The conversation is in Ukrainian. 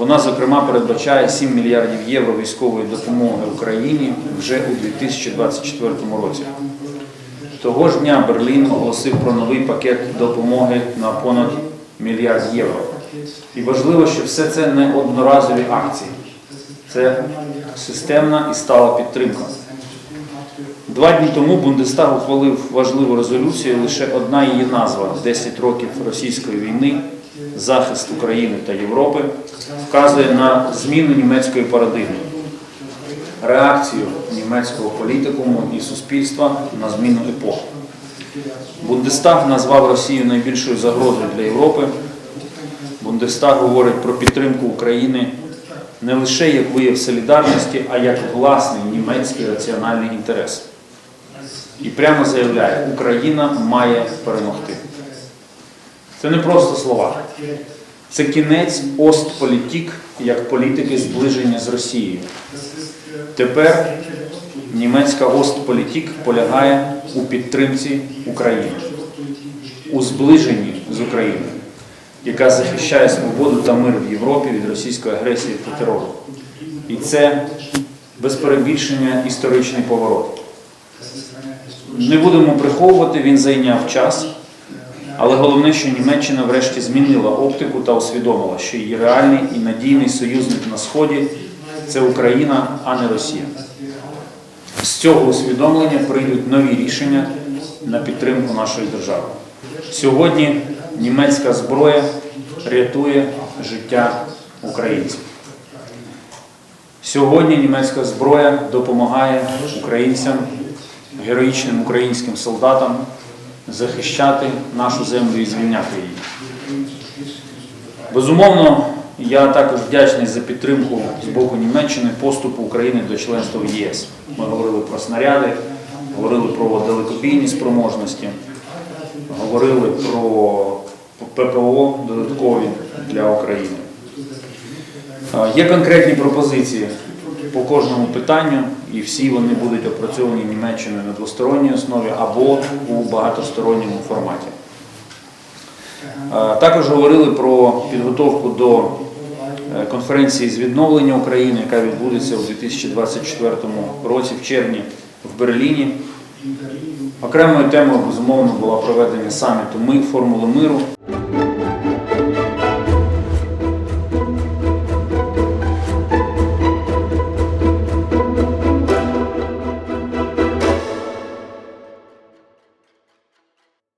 Вона, зокрема, передбачає 7 мільярдів євро військової допомоги Україні вже у 2024 році. Того ж дня Берлін оголосив про новий пакет допомоги на понад мільярд євро. І важливо, що все це не одноразові акції, це системна і стала підтримка. Два дні тому Бундестаг ухвалив важливу резолюцію. Лише одна її назва 10 років російської війни, захист України та Європи вказує на зміну німецької парадигми, реакцію німецького політикуму і суспільства на зміну епох. Бундестаг назвав Росію найбільшою загрозою для Європи. Бундестаг говорить про підтримку України не лише як вияв солідарності, а як власний німецький раціональний інтерес. І прямо заявляє, Україна має перемогти. Це не просто слова. Це кінець Остполітік як політики зближення з Росією. Тепер німецька Остполітік полягає у підтримці України, у зближенні з Україною, яка захищає свободу та мир в Європі від російської агресії та терору. І це без перебільшення історичний поворот. Не будемо приховувати, він зайняв час, але головне, що Німеччина врешті змінила оптику та усвідомила, що її реальний і надійний союзник на Сході це Україна, а не Росія. З цього усвідомлення прийдуть нові рішення на підтримку нашої держави. Сьогодні німецька зброя рятує життя українців. Сьогодні німецька зброя допомагає українцям, героїчним українським солдатам захищати нашу землю і звільняти її. Безумовно, я також вдячний за підтримку з боку Німеччини поступу України до членства в ЄС. Ми говорили про снаряди, говорили про далекобійні спроможності, говорили про ППО додаткові для України. Е, Є конкретні пропозиції по кожному питанню, і всі вони будуть опрацьовані Німеччиною на двосторонній основі або у багатосторонньому форматі. Е, Також говорили про підготовку до е, конференції з відновлення України, яка відбудеться у 2024 році в червні в Берліні. Окремою темою, безумовно, була проведення саміту Ми формули миру.